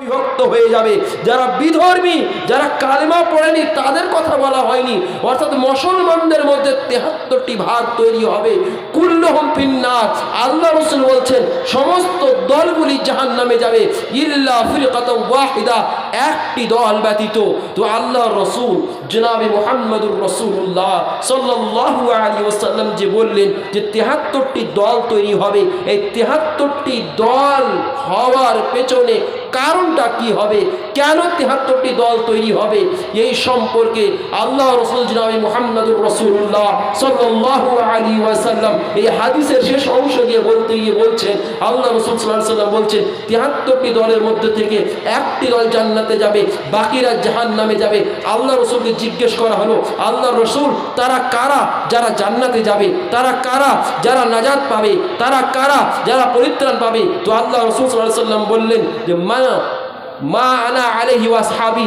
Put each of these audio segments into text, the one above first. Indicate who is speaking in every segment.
Speaker 1: বিভক্ত হয়ে যাবে। যারা বিধর্মী, যারা কালেমা পড়েনি, তাদের কথা বলা হয়নি। অর্থাৎ মুসলমানদের মধ্যে তেহাত্তরটি ভাগ তৈরি হবে। কুল্লহম ফিন্নার। আল্লাহ রসুল বলছেন, সমস্ত দলগুলি জাহান নামে যাবে। ইল্লা ফিরকাত ওয়াহিদা, একটি দল ব্যতীত। তো আল্লাহ রসুল, জনাবে মোহাম্মদুর রসুল্লাহ সাল্লাল্লাহু আলাইহি ওয়াসাল্লাম যে বললেন যে তেহাত্তরটি দল তৈরি হবে। এই তেহাত্তরটি দল হওয়ার পেছনে কারণটা কি হবে? কেন তেহাত্তরটি দল তৈরি হবে? এই সম্পর্কে আল্লাহ রসুল জনাবি মোহাম্মদুর রসুল্লাহ সাল্লাহ আলী ওয়াসাল্লাম এই হাদিসের শেষ অংশ গিয়ে বলতে গিয়ে বলছেন, আল্লাহ রসুল সাল্লাহ সাল্লাম বলছেন, তেহাত্তরটি দলের মধ্যে থেকে একটি দল জান্নাতে যাবে, বাকিরা জাহান নামে যাবে। আল্লাহ রসুলকে জিজ্ঞেস করা হলো, আল্লাহ রসুল, তারা কারা যারা জান্নাতে যাবে? তারা কারা যারা নাজাত পাবে? তারা কারা যারা পরিত্রাণ পাবে? তো আল্লাহ রসুল সাল্লাহ সাল্লাম বললেন যে মা মা আনা আলহি ওয়াসহাবি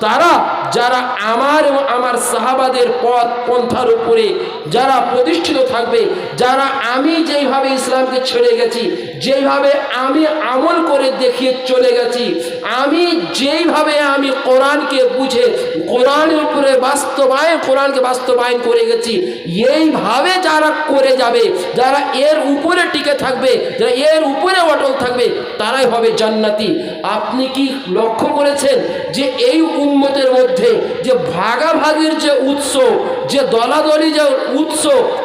Speaker 1: তারা যারা আমার এবং আমার সাহাবাদের পথ পন্থার উপরে যারা প্রতিষ্ঠিত থাকবে, যারা আমি যেইভাবে ইসলামকে ছেড়ে গেছি, যেইভাবে আমি আমল করে দেখিয়ে চলে গেছি, আমি যেইভাবে আমি কোরআনকে বুঝে, কোরআনের উপরে বাস্তবায়ন, কোরআনকে বাস্তবায়ন করে গেছি, এইভাবে যারা করে যাবে, যারা এর উপরে টিকে থাকবে, যারা এর উপরে অটল থাকবে, তারাই হবে জান্নাতি। আপনি কি লক্ষ্য করেছেন যে এই উম্মতের মধ্যে যে ভাগাভাগির যে উৎস, যে দলাদলি যে উৎস,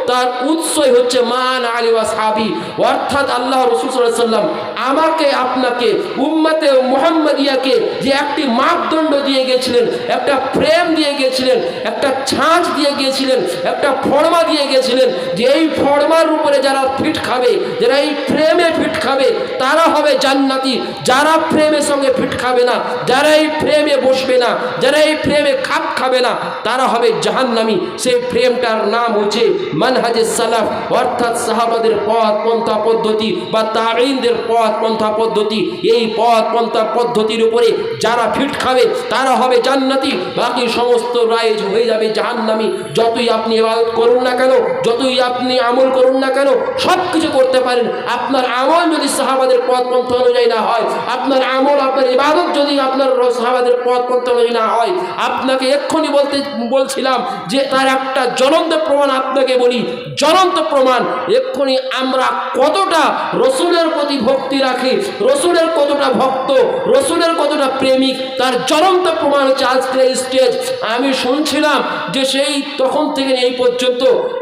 Speaker 1: তার উৎসই হচ্ছে মান আলী ওয়া সাহাবি। অর্থাৎ আল্লাহ রসুল সাল্লাম আমাকে আপনাকে, উম্মতে মোহাম্মদিয়াকে যে একটি মাপদণ্ড দিয়ে গেছিলেন, একটা প্রেম দিয়ে গেছিলেন, একটা ছাঁচ দিয়ে গিয়েছিলেন একটা ফর্মা দিয়ে গেছিলেন, যে এই ফর্মার উপরে যারা ফিট খাবে, যারা এই প্রেমে ফিট খাবে, তারা হবে জান্নাতি। যারা প্রেমের সঙ্গে ফিট খাবে না, যারা এই প্রেমে বসবে না, যারা এই প্রেমে খাপ খাবে না, তারা হবে জাহান্নামি। সেই প্রেমটার নাম হচ্ছে মানহাজে সালাফ, অর্থাৎ সাহাবাদের পথ, পন্থা পদ্ধতি বা তারিনদের পথ। পন্থা পদ্ধতি, এই পথ পন্থা পদ্ধতির উপরে যারা ফিট খাবে, তারা হবে জান্নাতি। বাকি সমস্ত রাইজ হয়ে যাবে জাহান্নামি। যতই আপনি ইবাদত করুন না কেন, যতই আপনি আমল করুন না কেন সব কিছু করতে পারেন। আপনার আমল যদি সাহাবাদের পথ পন্থা অনুযায়ী না হয়, আপনার আমল, আপনার ইবাদত যদি আপনার সাহাবাদের পথ পন্থা অনুযায়ী না হয়, আপনাকে এক্ষুনি বলতে, বলছিলাম যে তার একটা জ্বলন্ত প্রমাণ আপনাকে বলি। জ্বলন্ত প্রমাণ, এক্ষুনি আমরা কতটা রসুলের প্রতি ভক্তি রাখি। রসুলের কতটা ভক্ত, রসুলের কতটা প্রেমিক, তার জ্বলন্ত প্রমাণ হচ্ছে আজকের এই স্টেজ আমি শুনছিলাম যে সেই তখন থেকে এই পর্যন্ত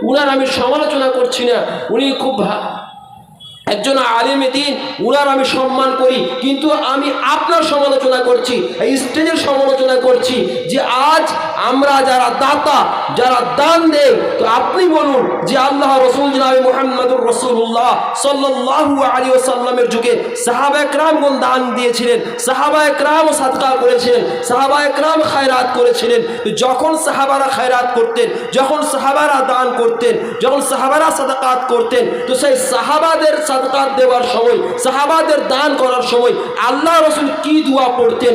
Speaker 1: উনার আমি সমালোচনা করছি না। উনি খুব একজন আলেমে দিন, উনার আমি সম্মান করি। কিন্তু আমি আপনার সমালোচনা করছি স্টেজের সমালোচনা করছি যে আজ আমরা যারা দাতা, যারা দান দেই, তো আপনি বলুন যে আল্লাহ রসুল জনাবি মোহাম্মদুর রসুল্লাহ সাল্লাহু আলী সাল্লামের যুগে সাহাবা একরামগণ দান দিয়েছিলেন? সাহাবা একরামও সাদকা করেছিলেন, সাহাবা একরাম খায়রাত করেছিলেন। যখন সাহাবারা খায়রাত করতেন, যখন সাহাবারা দান করতেন, যখন সাহাবারা সাদাকাত করতেন, তো সেই সাহাবাদের সাদকাত দেওয়ার সময়, সাহাবাদের দান করার সময় আল্লাহ রসুল কি দোয়া পড়তেন?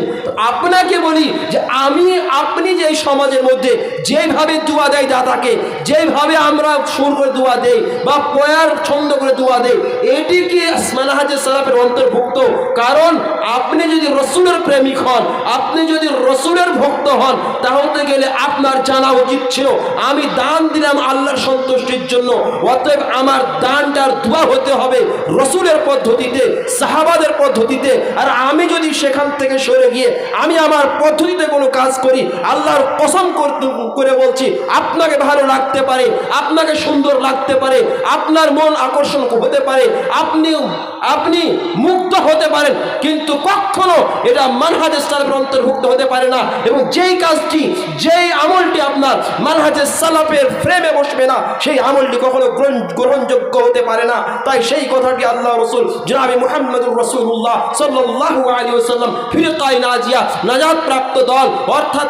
Speaker 1: আপনাকে বলি যে আমি, আপনি যে সমাজের মধ্যে যেভাবে দোয়া দেয় দাদাকে, যেভাবে আমরা সুর করে দোয়া দেই বা পয়ার ছন্দ করে দোয়া দেই, এটি কি মানাহাজে সালাফের অন্তর্ভুক্ত? কারণ আপনি যদি রসুলের প্রেমিক হন, আপনি যদি রসুলের ভক্ত হন, তাহলে গেলে আপনার জানা উচিত ছিল, আমি দান দিলাম আল্লাহর সন্তুষ্টির জন্য, অতএব আমার দানটার দোয়া হতে হবে রসুলের পদ্ধতিতে, সাহাবাদের পদ্ধতিতে। আর আমি যদি সেখান থেকে সরে গিয়ে, আমি আমার পদ্ধতিতে কোনো কাজ করি, আল্লাহর কসম করতে, করে বলছি, আপনাকে ভালো লাগতে পারে, আপনাকে সুন্দর লাগতে পারে, আপনার মন আকর্ষণ হতে পারে আপনি আপনি মুক্ত হতে পারেন, কিন্তু কখনো এটা মানহাজের সালাফের অন্তর্ভুক্ত হতে পারে না এবং যেই কাজটি, যেই আমলটি আপনার মানহাজের সালাফের ফ্রেমে বসবে না, সেই আমলটি কখনো গ্রহণ- গ্রহণযোগ্য হতে পারে না। তাই সেই কথাটি আল্লাহ রসুল জনাবি মুহাম্মদুর রসুল্লাহ সাল্লাল্লাহু আলী ওসাল্লাম ফিরকাই নাজিয়া নাজাদ প্রাপ্ত দল, অর্থাৎ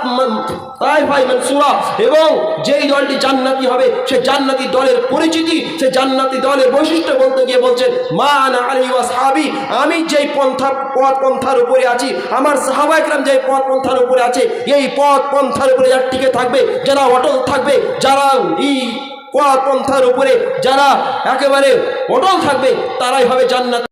Speaker 1: তাইফাই মানসুরা এবং যেই দলটি জান্নাতি হবে, সে জান্নাতি দলের পরিচিতি, সে জান্নাতি দলের বৈশিষ্ট্য বলতে গিয়ে বলছেন, মা আনা আলী সাহাবি, আমি যেই পন্থা পথ পন্থার উপরে আছি, আমার সাহাবাইকরাম যেই পথ পন্থার উপরে আছে, এই পথ পন্থার উপরে যারা টিকে থাকবে, যারা অটল থাকবে, যারা ই পন্থার উপরে যারা একেবারে অটল থাকবে, তারাই হবে জান্নাত